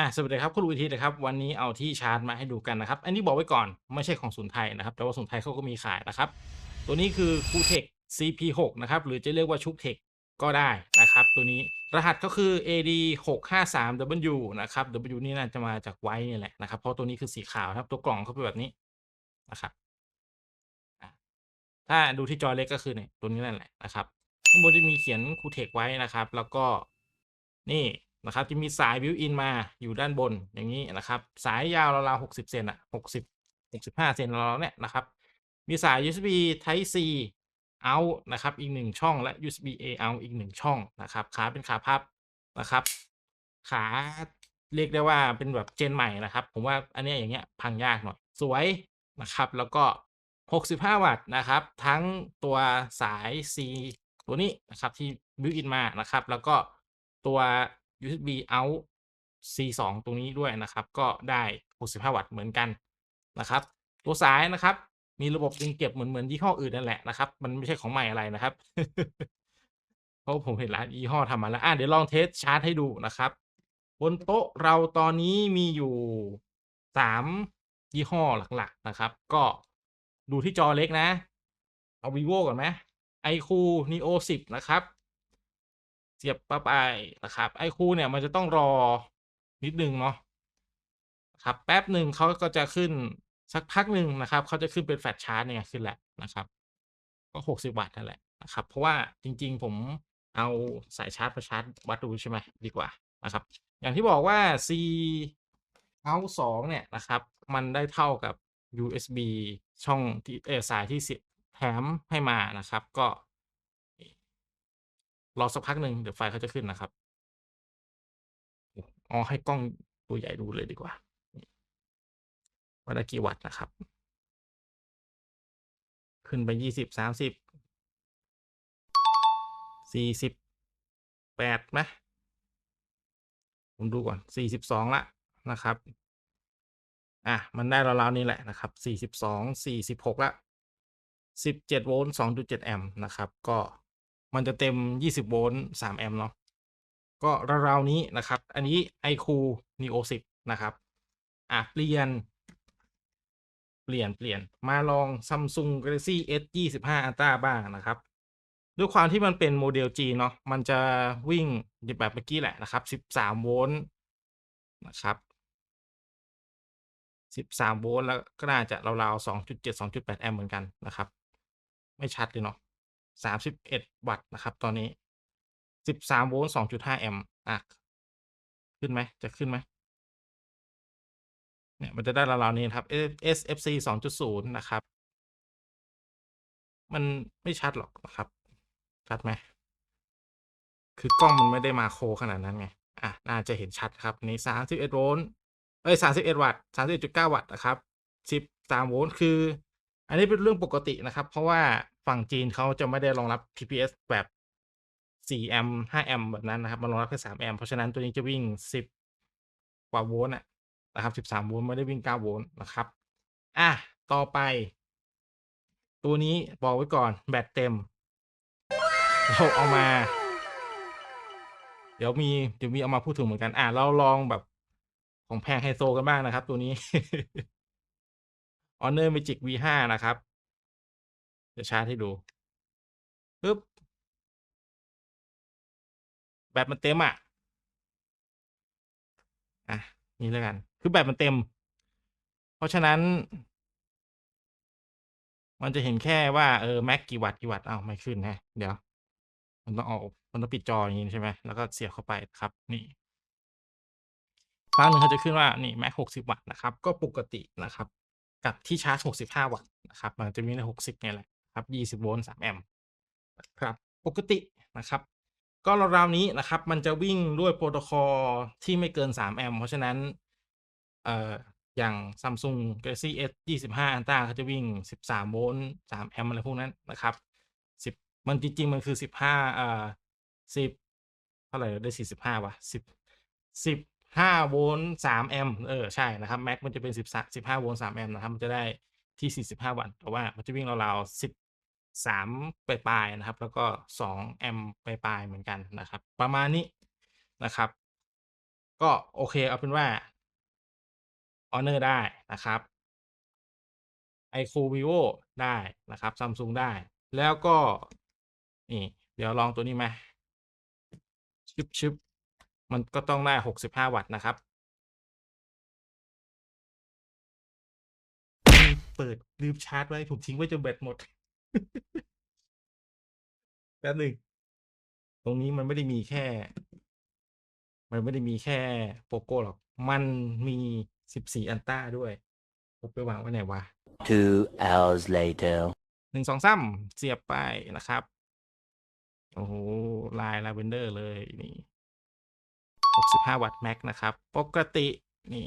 อ่าสวัสดีครับคุณลุยทีนะครับวันนี้เอาที่ชาร์จมาให้ดูกันนะครับ อันนี้บอกไว้ก่อนไม่ใช่ของศูนย์ไทยนะครับ แต่ว่าศูนย์ไทยเขาก็มีขายนะครับ ตัวนี้คือ c u t e c CP6 นะครับหรือจะเรียกว่าชุกเทคก็ได้นะครับ ตัวนี้รหัสก็คือ AD 653W นะครับ W นี่น่าจะมาจากไว้นี่แหละนะครับ เพราะตัวนี้คือสีขาวครับ ตัวกล่องเขาเป็นแบบนี้นะครับถ้าดูที่จอเล็กก็คือเนี่ยตัวนี้นั่นแหละนะครับข้างบนจะมีเขียน c u t e c ไว้นะครับ แล้วก็นี่ นะครับ จะมีสายบิวอินมาอยู่ด้านบนอย่างนี้นะครับ สายยาวราวๆ60เซนอะ60 65เซนราวๆเนี่ยนะครับ มีสาย USB Type C out นะครับ อีกหนึ่งช่องและ USB A out อีกหนึ่งช่องนะครับ ขาเป็นขาพับนะครับ ขาเรียกได้ว่าเป็นแบบเจนใหม่นะครับ ผมว่าอันเนี้ยอย่างเงี้ยพังยากหน่อย สวยนะครับ แล้วก็ 65 วัตต์นะครับ ทั้งตัวสาย C ตัวนี้นะครับที่บิวอินมานะครับ แล้วก็ตัว USB out C2 ตรงนี้ด้วยนะครับ ก็ได้ 65 วัตต์เหมือนกันนะครับ ตัวสายนะครับ มีระบบดึงเก็บเหมือนเหมือนยี่ห้ออื่นนั่นแหละนะครับ มันไม่ใช่ของใหม่อะไรนะครับ เพราะผมเห็นร้านยี่ห้อทำมาแล้ว อะเดี๋ยวลองเทสชาร์จให้ดูนะครับ บนโต๊ะเราตอนนี้มีอยู่สามยี่ห้อหลักๆนะครับ ก็ดูที่จอเล็กนะ เอา vivo ก่อนไหม iQOO Neo 10 นะครับ เสียบปั๊บไปนะครับ iQOO เนี่ยมันจะต้องรอนิดนึงเนาะครับแป๊บหนึ่งเขาก็จะขึ้นสักพักหนึ่งนะครับเขาจะขึ้นเป็นแฟลชชาร์จเนี่ยขึ้นแหล้วนะครับ ก็60วัตต์นั่นแหละนะครับ เพราะว่าจริง ๆ ผมเอาสายชาร์จมาชาร์จวัดดูใช่ไหมดีกว่านะครับ อย่างที่บอกว่า C out 2เนี่ยนะครับ มันได้เท่ากับ USB ช่องที่เอสายที่สียแถมให้มานะครับ ก็ รอสักพักหนึ่งเดี๋ยวไฟเขาจะขึ้นนะครับอ๋อให้กล้องตัวใหญ่ดูเลยดีกว่าว่าได้กี่วัตต์นะครับ ขึ้นไปยี่สิบสามสิบสี่สิบแปดไหมผมดูก่อนสี่สิบสองละนะครับ อะ มันได้ราวๆนี้แหละนะครับสี่สิบสองสี่สิบหกละสิบเจ็ดโวลต์สองจุดเจ็ดแอมป์นะครับ ก็ มันจะเต็มยี่สิบโวลต์สามแอมป์เนาะ ก็ราวๆนี้นะครับ อันนี้ iQ Neo 10 นะครับ อะ เปลี่ยน เปลี่ยน เปลี่ยน มาลอง Samsung Galaxy S 25 Ultra บ้างนะครับ ด้วยความที่มันเป็นโมเดล G เนาะ มันจะวิ่งแบบเมื่อกี้แหละนะครับ 13 โวลต์ นะครับ 13 โวลต์ แล้วก็น่าจะราวๆ2.7 2.8 แอมป์เหมือนกันนะครับ ไม่ชัดเลยเนาะ 31 วัตต์นะครับ ตอนนี้ 13 โวลต์2.5 แอมป์อะขึ้นไหมจะขึ้นไหมเนี่ยมันจะได้ราวๆนี้ครับ SFC 2.0 นะครับ มันไม่ชัดหรอกนะครับ ชัดไหม คือกล้องมันไม่ได้มาโคขนาดนั้นไง อะ น่าจะเห็นชัดครับ นี่ 31 โวลต์ เอ้ย 31 วัตต์ 31.9 วัตต์นะครับ 13 โวลต์ คือ อันนี้เป็นเรื่องปกตินะครับ เพราะว่า ฝั่งจีนเขาจะไม่ได้รองรับ TPS แบบ4แอมป์5แอมป์แบบนั้นนะครับ มันรองรับแค่3แอมป์เพราะฉะนั้นตัวนี้จะวิ่ง 10 กว่าโวลต์อะนะครับ13โวลต์ไม่ได้วิ่ง9โวลต์นะครับ อะ ต่อไป ตัวนี้บอกไว้ก่อนแบตเต็มเราเอามา เดี๋ยวมีเดี๋ยวมีเอามาพูดถึงเหมือนกัน อะ เราลองแบบของแพงไฮโซกันบ้างนะครับ ตัวนี้ Honor Magic V5 นะครับ เดี๋ยวชาร์จให้ดูปึ๊บแบตมันเต็มอะ อะ นี่แล้วกัน คือแบตมันเต็ม เพราะฉะนั้น มันจะเห็นแค่ว่าเออแม็กกี่วัตต์กี่วัตต์อ้าวไม่ขึ้นแฮะเดี๋ยว มันต้องเอามันต้องปิดจออย่างงี้ใช่ไหมแล้วก็เสียบเข้าไปครับ นี่บางหนึ่งเขาจะขึ้นว่านี่แม็ก60วัตต์นะครับ ก็ปกตินะครับ กับที่ชาร์จ65วัตต์นะครับ มันจะวิ่งได้60เนี่ยแหละ ครับ20โวลต์3แอมป์ครับปกตินะครับก็ราวๆนี้นะครับมันจะวิ่งด้วยโปรโตคอลที่ไม่เกิน 3 แอมป์เพราะฉะนั้นเอ่ออย่าง Samsung Galaxy S 25 Ultra เขาจะวิ่ง 13 โวลต์ 3 แอมป์อะไรพวกนั้นนะครับ10มันจริงๆ มันคือ 15เอ่า10 เท่าไหร่ได้ 45วะ10 15โวลต์3แอมป์เออใช่นะครับแม็กมันจะเป็น 13 15 โวลต์ 3 แอมป์นะครับ มันจะได้ที่ 45 วัตต์แต่ว่ามันจะวิ่งราวๆ 13ปลายๆนะครับ แล้วก็2แอมป์ปลายๆเหมือนกันนะครับ ประมาณนี้นะครับ ก็โอเคเอาเป็นว่า Honor ได้นะครับ iQOO vivo ได้นะครับ Samsung ได้ แล้วก็ นี่ เดี๋ยวลองตัวนี้ไหมชึบมันก็ต้องได้65วัตต์นะครับ เปิดลืมชาร์จไว้ผมทิ้งไว้จนแบตหมด แป๊บหนึ่งตรงนี้มันไม่ได้มีแค่ มันไม่ได้มีแค่ POCO หรอก มันมี14 Ultra ด้วยผมไปวางไว้ไหนวะ? Two hours later. 1 2 3เสียบไปนะครับ โอ้โฮลาย Lavender เลยนี่65วัตต์แม็กนะครับ ปกตินี่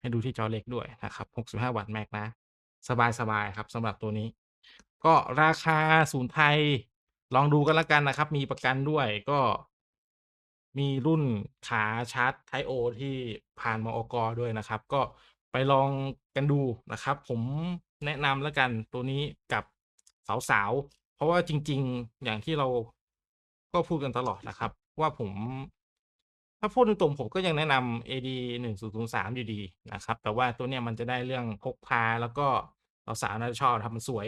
ให้ดูที่จอเล็กด้วยนะครับ65วัตต์แม็กนะ สบายๆครับสำหรับตัวนี้ ก็ราคาศูนย์ไทย ลองดูกันล้วกันนะครับ มีประกันด้วยก็มีรุ่นขาชาร์จ Type O ที่ผ่านมอก.ด้วยนะครับ ก็ไปลองกันดูนะครับ ผมแนะนำแล้วกันตัวนี้กับสาวๆ เพราะว่าจริง ๆ อย่างที่เราก็พูดกันตลอดนะครับ ว่าผม ถ้าพูดตรงๆผมก็ยังแนะนำ AD1003 อยู่ดีนะครับ แต่ว่าตัวเนี้ยมันจะได้เรื่องพกพาแล้วก็สาวๆน่าจะชอบนะครับมันสวย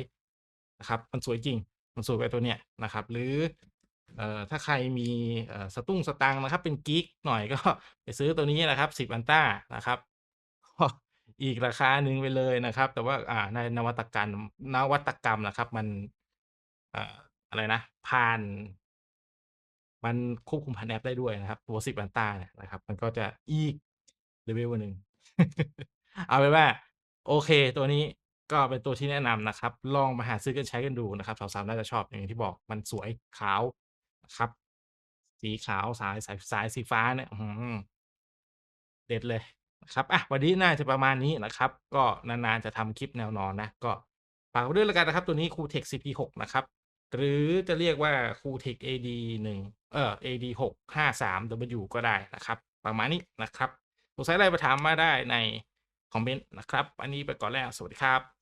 นะครับมันสวยจริงมันสวยกว่าตัวเนี้ยนะครับ หรือเอ่อถ้าใครมีเอ่อสตุ้งสตังนะครับเป็น Geek หน่อยก็ไปซื้อตัวนี้นะครับ10 Ultra นะครับอีกราคาหนึ่งไปเลยนะครับ แต่ว่าอ่าในนวัตกรรมนวัตกรรมนะครับ มันอ่าอะไรนะ ผ่าน มันควบคุมผ่านแอปได้ด้วยนะครับ ตัว10 Ultra เนี่ยนะครับ มันก็จะอีก level หนึ่งเอาเป็นว่า โอเค ตัวนี้ ก็เป็นตัวที่แนะนำนะครับ ลองมาหาซื้อกันใช้กันดูนะครับสาวๆน่าจะชอบอย่างที่บอกมันสวยขาวนะครับ สีขาวสายสายสายสีฟ้าเนี่ยอืเด็ดเลยนะครับอะวันนี้น่าจะประมาณนี้นะครับ ก็นานๆจะทำคลิปแนวนอนนะ ก็ฝากไว้ด้วยแล้วกันนะครับ ตัวนี้ COOLTECH CP6 นะครับ หรือจะเรียกว่า COOLTECH AD1 เอ่อ AD653W ก็ได้นะครับ ประมาณนี้นะครับสงสัยอะไรมาถามมาได้ในคอมเมนต์นะครับ อันนี้ไปก่อนแล้ว สวัสดีครับ